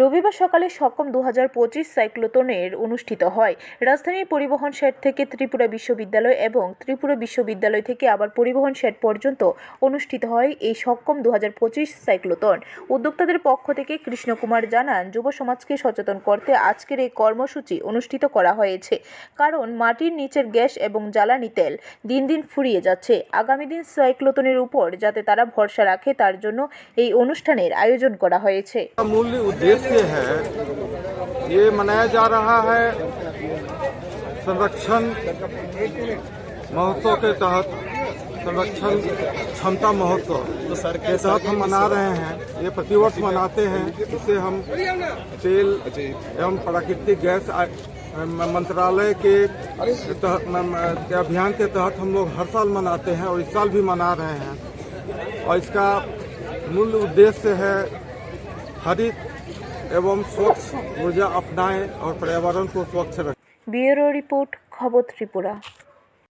রবিবার সকালে সকম দু হাজার পঁচিশ সাইক্লোতনের অনুষ্ঠিত হয়। রাজধানীর পরিবহন শেড থেকে ত্রিপুরা বিশ্ববিদ্যালয় এবং ত্রিপুরা বিশ্ববিদ্যালয় থেকে আবার পরিবহন শেড পর্যন্ত অনুষ্ঠিত হয় এই সকম দু হাজার পঁচিশ সাইক্লোতন। উদ্যোক্তাদের পক্ষ থেকে কৃষ্ণকুমার জানান, যুব সমাজকে সচেতন করতে আজকের এই কর্মসূচি অনুষ্ঠিত করা হয়েছে। কারণ মাটির নিচের গ্যাস এবং জ্বালানি তেল দিন দিন ফুরিয়ে যাচ্ছে। আগামী দিন সাইক্লোতনের উপর যাতে তারা ভরসা রাখে, তার জন্য এই অনুষ্ঠানের আয়োজন করা হয়েছে। মূল উদ্দেশ্য उद्देश्य है। ये मनाया जा रहा है संरक्षण महोत्सव के तहत, संरक्षण क्षमता महोत्सव के तहत हम मना रहे हैं। ये प्रतिवर्ष मनाते हैं। इसे हम तेल एवं प्राकृतिक गैस मंत्रालय के के अभियान के तहत हम लोग हर साल मनाते हैं और इस साल भी मना रहे हैं। और इसका मूल उद्देश्य है हरित एवं स्वच्छ ऊर्जा अपनाएं और पर्यावरण को स्वच्छ रखें ब्यूरो रिपोर्ट खबर त्रिपुरा